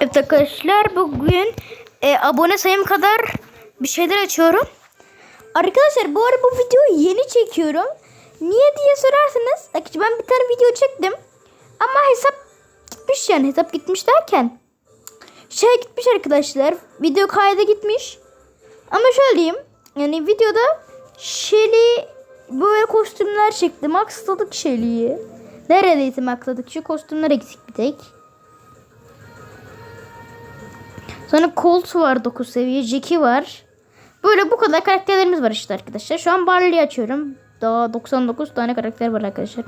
Evet arkadaşlar bugün e, abone sayım kadar bir şeyler açıyorum. Arkadaşlar bu arada bu videoyu yeni çekiyorum. Niye diye sorarsanız ben bir tane video çektim. Ama hesap gitmiş yani hesap gitmiş derken. Şey gitmiş arkadaşlar video kayda gitmiş. Ama şöyle diyeyim. Yani videoda Shelly böyle kostümler çektim. Aksadık Shelly'yi. Neredeyse maksadık. Şu kostümler eksik bir tek. Sonra Colt var 9 seviye. Jackie var. Böyle bu kadar karakterlerimiz var işte arkadaşlar. Şu an Barley'i açıyorum. Daha 99 tane karakter var arkadaşlar.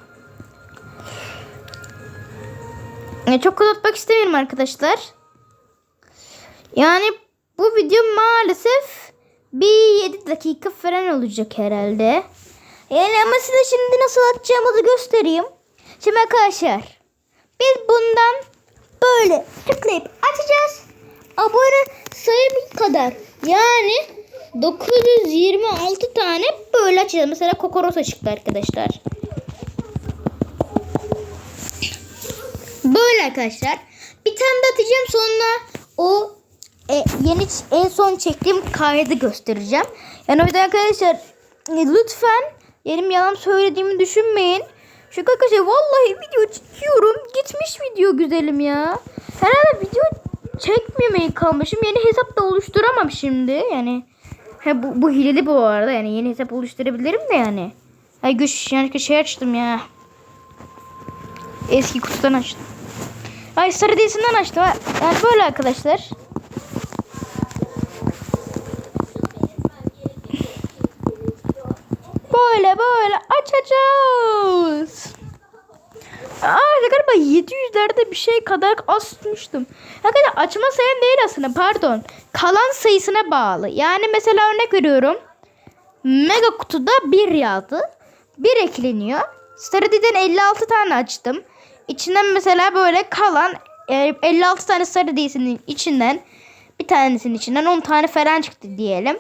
Yani çok uzatmak istemiyorum arkadaşlar. Yani bu video maalesef bir 7 dakika falan olacak herhalde. Yani ama size şimdi nasıl atacağımızı göstereyim. Şimdi arkadaşlar biz bundan böyle tıklayıp açacağız. Abone sayım kadar. Yani 926 tane böyle açacağız. Mesela kokorosa çıktı arkadaşlar. Böyle arkadaşlar. Bir tane de atacağım sonra o e, yeni en son çektiğim kaydı göstereceğim. Yani o yüzden arkadaşlar e, lütfen benim yalan söylediğimi düşünmeyin. Çünkü arkadaşlar vallahi video çekiyorum. Gitmiş video güzelim ya. Herhalde video çekmemeyi kalmışım. Yeni hesap da oluşturamam şimdi. Yani he, bu, bu hileli bu arada. Yani yeni hesap oluşturabilirim de yani. Ay güç yani şey açtım ya. Eski kutudan açtım. Ay sarı diyesinden açtım. Yani böyle arkadaşlar. Böyle böyle açacağız. Galiba 700'lerde bir şey kadar asmıştım. Hakikaten açma sayım değil aslında pardon. Kalan sayısına bağlı. Yani mesela örnek veriyorum. Mega kutuda 1 yazdı. 1 ekleniyor. Sarıdiden 56 tane açtım. İçinden mesela böyle kalan e, 56 tane sarı diyesinin içinden bir tanesinin içinden 10 tane falan çıktı diyelim.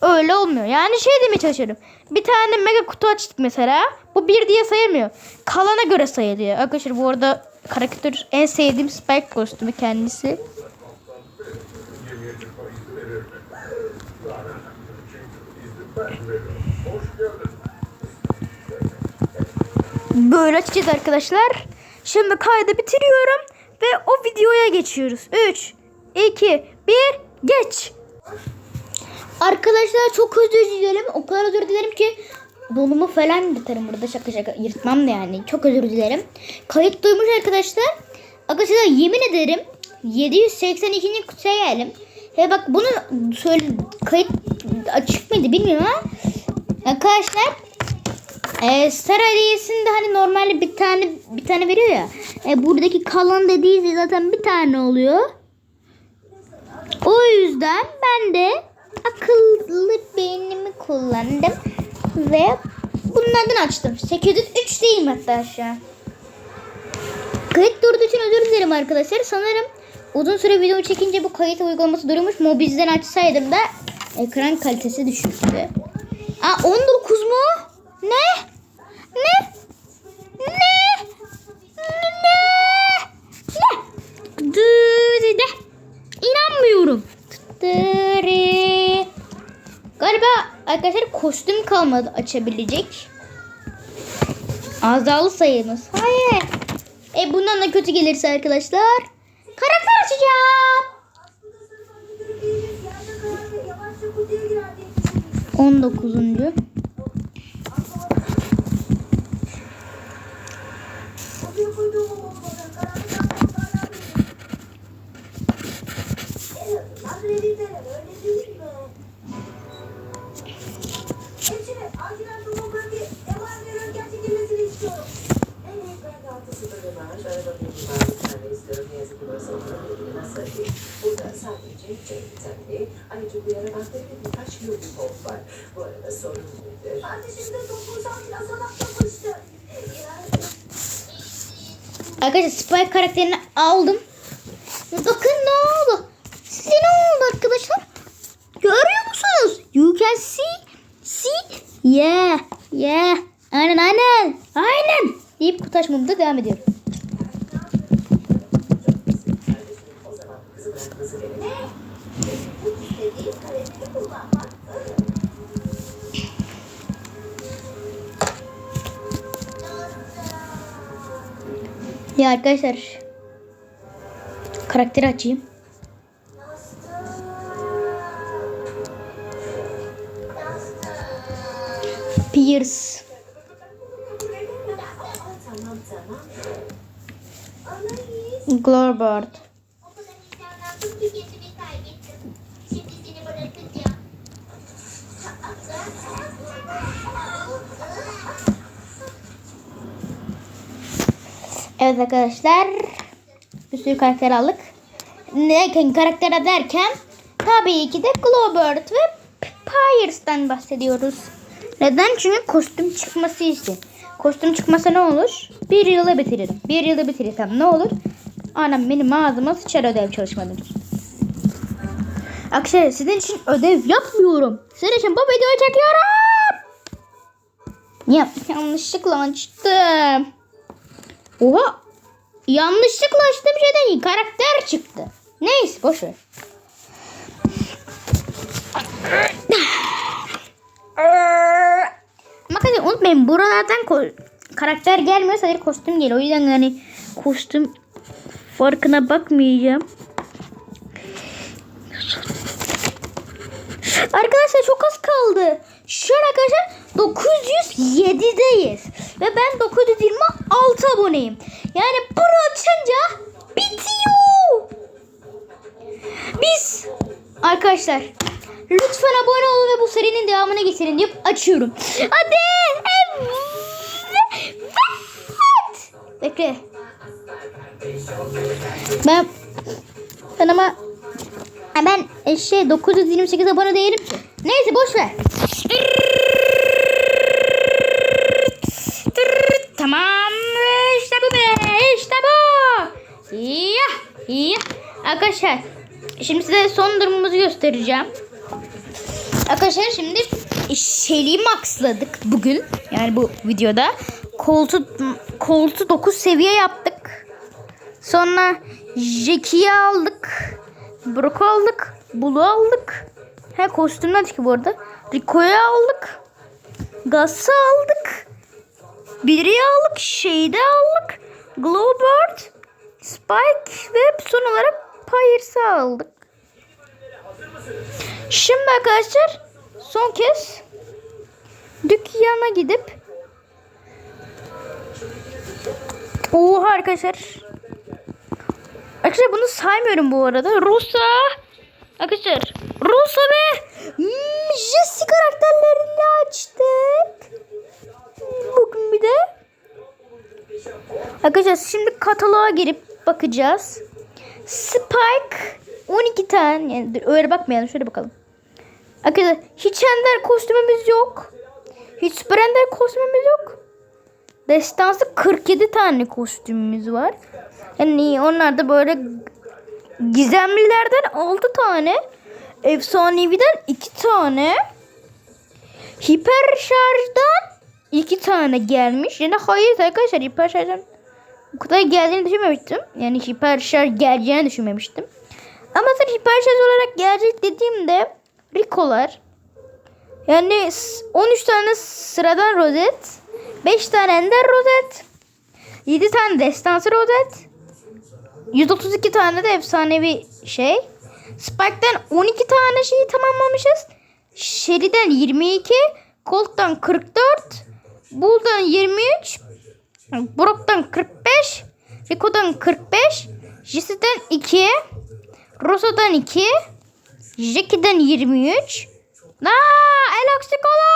Öyle olmuyor. Yani şey demeye çalışıyorum. Bir tane mega kutu açtık mesela. Bu bir diye sayılmıyor. Kalana göre sayılıyor. Arkadaşlar bu arada karakter en sevdiğim Spike kostümü kendisi. Böyle açacağız arkadaşlar. Şimdi kaydı bitiriyorum ve o videoya geçiyoruz. 3, 2, 1, geç. Arkadaşlar çok özür dilerim. O kadar özür dilerim ki donumu falan yırtarım burada şaka şaka yırtmam da yani. Çok özür dilerim. Kayıt duymuş arkadaşlar. Arkadaşlar yemin ederim 782. kutuya geldim. He bak bunu söyle kayıt açık mıydı bilmiyorum ama arkadaşlar e, Star Aliyesi'nde hani normalde bir tane bir tane veriyor ya. E, buradaki kalan dediği zaten bir tane oluyor. O yüzden ben de akıllı beynimi kullandım ve bunlardan açtım. 803 değil hatta şu an. Kayıt durduğu için özür dilerim arkadaşlar. Sanırım uzun süre video çekince bu kayıt uygulaması durmuş. Mobizden açsaydım da ekran kalitesi düşüktü. Aa 19 mu? Ne? Ne? Ne? Ne? Düzide. İnanmıyorum. Tıttırı. Galiba arkadaşlar kostüm kalmadı açabilecek. Azalı sayımız. Hayır. E bundan da kötü gelirse arkadaşlar. Karakter açacağım. 19. Burada sadece Cem'de ayrıca bu yara bakteri birkaç lollipop var. Bu arada sorun nedir? Ateşimde dokunsam biraz salaklamıştı. Arkadaşlar Spike karakterini aldım. Bakın ne oldu? Size ne oldu arkadaşlar? Görüyor musunuz? You can see. See. Yeah. Yeah. Aynen aynen. Aynen. Deyip kutu açmamda devam ediyorum. Ya arkadaşlar. Karakteri açayım. Pierce. Tamam Evet arkadaşlar. Bir sürü karakter aldık. Ne karakter derken tabii ki de Globert ve Pierce'dan bahsediyoruz. Neden? Çünkü kostüm çıkması için. Kostüm çıkmasa ne olur? Bir yıla bitiririm. Bir yıla bitirirsem ne olur? Anam benim ağzıma sıçar ödev çalışmadım. Arkadaşlar sizin için ödev yapmıyorum. Sizin için bu videoyu çekiyorum. Ya yanlışlıkla açtım. Oha. Yanlışlıkla açtığım şeyden iyi. Karakter çıktı. Neyse boş ver. Arkadaşlar unutmayın buralardan karakter gelmiyor sadece kostüm geliyor. O yüzden yani kostüm farkına bakmayacağım. Arkadaşlar çok az kaldı. Şu an arkadaşlar 907'deyiz. Ve ben 926 aboneyim. Yani bunu açınca bitiyor. Biz arkadaşlar lütfen abone olun ve bu serinin devamını getirin deyip açıyorum. Hadi. Evet. Bekle. Ben ben ama ben e, şey 928 abone değilim. Neyse boş ver. Tamam işte bu be işte bu. Ya, ya. Arkadaşlar şimdi size son durumumuzu göstereceğim. Arkadaşlar şimdi Shelly maxladık bugün. Yani bu videoda. Koltu, koltu 9 seviye yaptık. Sonra Jackie'yi aldık. Brock aldık. Bulu aldık. He kostüm aldık ki bu arada. Rico'yu aldık. Gas'ı aldık. Biri aldık. Şeyde aldık. Glowbird. Spike ve son olarak Pierce'ı aldık. Şimdi arkadaşlar son kez dükkana gidip Oha arkadaşlar Arkadaşlar bunu saymıyorum bu arada. Rosa. Arkadaşlar Rosa ve hmm, Jesse karakterlerini açtık. Bugün bir de. Arkadaşlar şimdi kataloğa girip bakacağız. Spike 12 tane. Yani öyle bakmayalım şöyle bakalım. Arkadaşlar hiç ender kostümümüz yok. Hiç süper ender kostümümüz yok. Destansı 47 tane kostümümüz var. Yani onlar da böyle gizemlilerden 6 tane. Efsaneviden 2 tane. Hiper şarjdan 2 tane gelmiş. Yani hayır arkadaşlar hiper şarjdan bu kadar geldiğini düşünmemiştim. Yani hiper şarj geleceğini düşünmemiştim. Ama sen hiper şarj olarak gelecek dediğimde Rico'lar yani 13 tane sıradan rozet 5 tane ender rozet 7 tane destansı rozet 132 tane de efsanevi şey. Spike'den 12 tane şeyi tamamlamışız. Sherry'den 22, Colt'tan 44, Bull'dan 23, Brock'tan 45, Rico'dan 45, Jesse'den 2, Rosa'dan 2, Jackie'den 23. Aa, El Oxycola!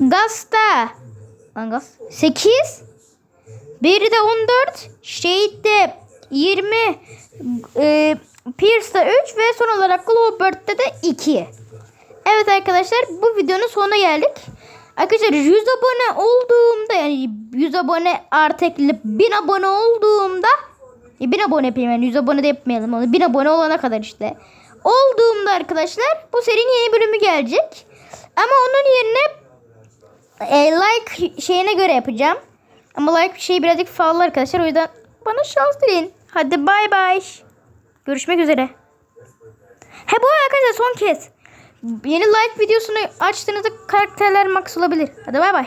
Gaz'da Lan gaz. 8 Biri de 14 Shade'de 20 e, Pierce'da 3 ve son olarak Glowbird'de de 2 Evet arkadaşlar bu videonun sonuna geldik. Arkadaşlar 100 abone olduğumda yani 100 abone artık 1000 abone olduğumda e, 1000 abone yapayım yani 100 abone de yapmayalım onu 1000 abone olana kadar işte. Olduğumda arkadaşlar bu serinin yeni bölümü gelecek. Ama onun yerine e, like şeyine göre yapacağım. Ama like şey birazcık fazla arkadaşlar o yüzden bana şans dileyin. Hadi bay bay. Görüşmek üzere. He bu arkadaşlar son kez. Yeni live videosunu açtığınızda karakterler max olabilir. Hadi bay bay.